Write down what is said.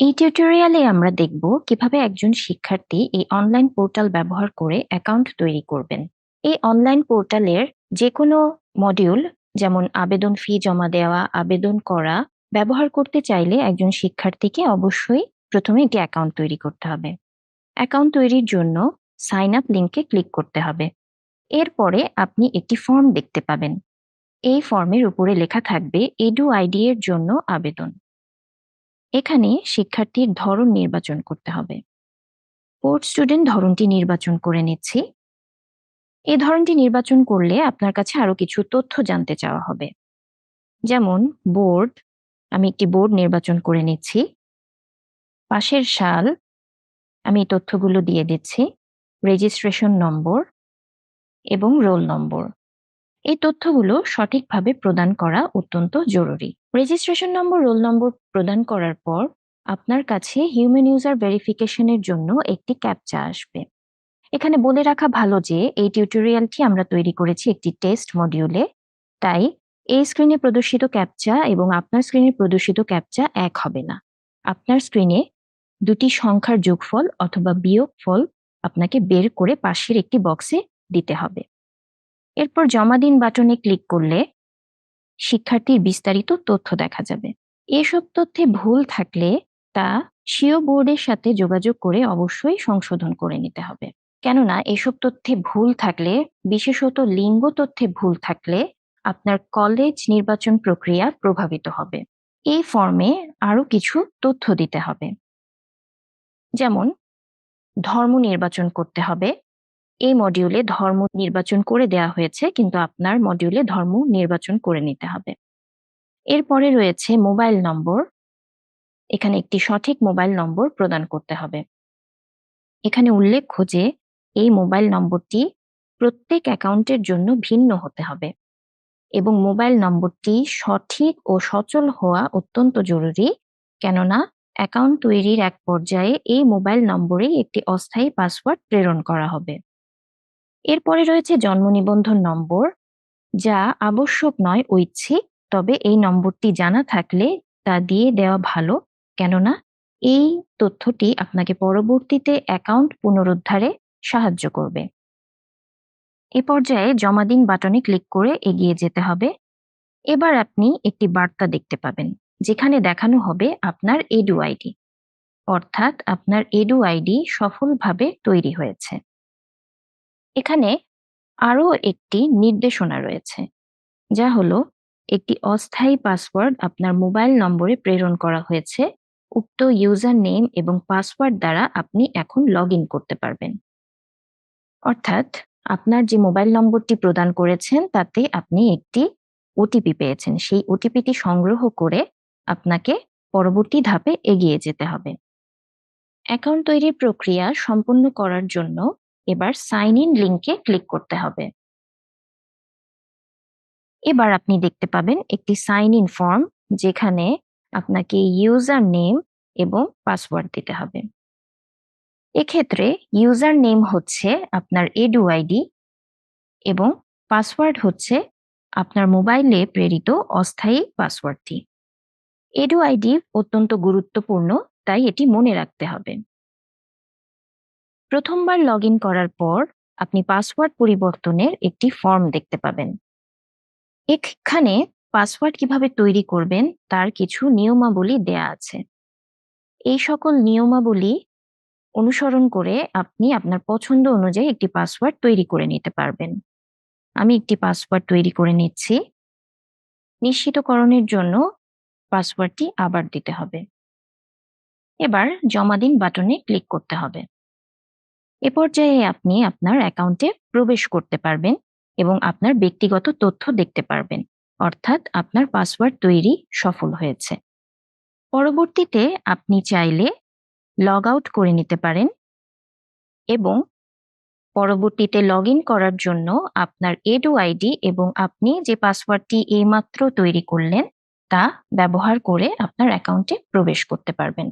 এই টিউটোরিয়ালে আমরা দেখব কীভাবে একজন শিক্ষার্থী এই অনলাইন পোর্টাল ব্যবহার করে অ্যাকাউন্ট তৈরি করবেন। এই অনলাইন পোর্টালের যে কোনো মডিউল যেমন আবেদন ফি জমা দেওয়া, আবেদন করা, ব্যবহার করতে চাইলে একজন শিক্ষার্থীকে অবশ্যই প্রথমে একটি অ্যাকাউন্ট তৈরি করতে হবে। অ্যাকাউন্ট তৈরির জন্য সাইন আপ লিঙ্কে ক্লিক করতে হবে। এরপরে আপনি একটি ফর্ম দেখতে পাবেন। এই ফর্মের উপরে লেখা থাকবে এডু আইডি এর জন্য আবেদন। এখানে শিক্ষার্থীর ধরন নির্বাচন করতে হবে। পোর্ট স্টুডেন্ট ধরনটি নির্বাচন করে নিচ্ছি। এই ধরনটি নির্বাচন করলে আপনার কাছে আরও কিছু তথ্য জানতে চাওয়া হবে। যেমন বোর্ড আমি একটি বোর্ড নির্বাচন করে নিচ্ছি। পাশের সাল, আমি তথ্যগুলো দিয়ে দিচ্ছি। রেজিস্ট্রেশন নম্বর এবং রোল নম্বর এই তথ্যগুলো সঠিকভাবে প্রদান করা অত্যন্ত জরুরি। রেজিস্ট্রেশন নম্বর রোল নম্বর প্রদান করার পর আপনার কাছে হিউম্যান ইউজার ভেরিফিকেশনের জন্য একটি ক্যাপচা আসবে। এখানে বলে রাখা ভালো যে এই টিউটোরিয়ালটি আমরা তৈরি করেছি একটি টেস্ট মডিউলে তাই এই স্ক্রিনে প্রদর্শিত ক্যাপচা এবং আপনার স্ক্রিনে প্রদর্শিত ক্যাপচা এক হবে না। আপনার স্ক্রিনে দুটি সংখ্যার যোগফল অথবা বিয়োগফল আপনাকে বের করে পাশের একটি বক্সে দিতে হবে। এরপর জমা দিন বাটনে ক্লিক করলে শিক্ষার্থীর বিস্তারিত তথ্য দেখা যাবে। এসব তথ্যে ভুল থাকলে তা সিও বোর্ডের সাথে যোগাযোগ করে অবশ্যই সংশোধন করে নিতে হবে। কেননা, এসব তথ্যে ভুল থাকলে, বিশেষত লিঙ্গ তথ্যে ভুল থাকলে আপনার কলেজ নির্বাচন প্রক্রিয়া প্রভাবিত হবে। এই ফর্মে আরও কিছু তথ্য দিতে হবে। যেমন, ধর্ম নির্বাচন করতে হবে এই মডিউলে ধর্ম নির্বাচন করে দেওয়া হয়েছে, কিন্তু আপনার মডিউলে ধর্ম নির্বাচন করে নিতে হবে। এরপরে রয়েছে মোবাইল নম্বর এখানে একটি সঠিক মোবাইল নম্বর প্রদান করতে হবে। এখানে উল্লেখ্য যে, এই মোবাইল নম্বরটি প্রত্যেক অ্যাকাউন্টের জন্য ভিন্ন হতে হবে এবং মোবাইল নম্বরটি সঠিক ও সচল হওয়া অত্যন্ত জরুরি, কেননা অ্যাকাউন্ট তৈরির এক পর্যায়ে এই মোবাইল নম্বরেই একটি অস্থায়ী পাসওয়ার্ড প্রেরণ করা হবে। এরপরে রয়েছে জন্ম নিবন্ধন নম্বর, যা আবশ্যক নয় ঐচ্ছিক, তবে এই নম্বরটি জানা থাকলে তা দিয়ে দেওয়া ভালো। কেননা এই তথ্যটি আপনাকে পরবর্তীতে অ্যাকাউন্ট পুনরুদ্ধারে সাহায্য করবে। এ পর্যায়ে জমা দিন বাটনে ক্লিক করে এগিয়ে যেতে হবে। এবার আপনি একটি বার্তা দেখতে পাবেন, যেখানে দেখানো হবে আপনার এডু আইডি। অর্থাৎ আপনার এডু আইডি সফলভাবে তৈরি হয়েছে। এখানে আরও একটি নির্দেশনা রয়েছে, যা হলো একটি অস্থায়ী পাসওয়ার্ড আপনার মোবাইল নম্বরে প্রেরণ করা হয়েছে, উক্ত ইউজার নেম এবং পাসওয়ার্ড দ্বারা আপনি এখন লগ করতে পারবেন। অর্থাৎ আপনার যে মোবাইল নম্বরটি প্রদান করেছেন, তাতে আপনি একটি ওটিপি পেয়েছেন, সেই ওটিপিটি সংগ্রহ করে আপনাকে পরবর্তী ধাপে এগিয়ে যেতে হবে। অ্যাকাউন্ট তৈরির প্রক্রিয়া সম্পূর্ণ করার জন্য এবার সাইন ইন লিঙ্কে ক্লিক করতে হবে। এবার আপনি দেখতে পাবেন একটি সাইন ইন ফর্ম যেখানে আপনাকে ইউজার নেম এবং পাসওয়ার্ড দিতে হবে। এক্ষেত্রে ইউজার নেম হচ্ছে আপনার এডু আইডি এবং পাসওয়ার্ড হচ্ছে আপনার মোবাইলে প্রেরিত অস্থায়ী পাসওয়ার্ডটি এডু আইডি অত্যন্ত গুরুত্বপূর্ণ, তাই এটি মনে রাখতে হবে। প্রথমবার লগ করার পর আপনি পাসওয়ার্ড পরিবর্তনের একটি ফর্ম দেখতে পাবেন। এখানে পাসওয়ার্ড কীভাবে তৈরি করবেন তার কিছু নিয়মাবলী দেয়া আছে। এই সকল নিয়মাবলী অনুসরণ করে আপনি আপনার পছন্দ অনুযায়ী একটি পাসওয়ার্ড তৈরি করে নিতে পারবেন। আমি একটি পাসওয়ার্ড তৈরি করে নিচ্ছি। নিশ্চিতকরণের জন্য পাসওয়ার্ডটি আবার দিতে হবে। এবার জমা দিন বাটনে ক্লিক করতে হবে। এ পর্যায়ে আপনি আপনার অ্যাকাউন্টে প্রবেশ করতে পারবেন এবং আপনার ব্যক্তিগত তথ্য দেখতে পারবেন। অর্থাৎ আপনার পাসওয়ার্ড তৈরি সফল হয়েছে। পরবর্তীতে আপনি চাইলে লগ আউট করে নিতে পারেন এবং পরবর্তীতে লগ ইন করার জন্য আপনার এডু আইডি এবং আপনি যে পাসওয়ার্ডটি এইমাত্র তৈরি করলেন তা ব্যবহার করে আপনার অ্যাকাউন্টে প্রবেশ করতে পারবেন।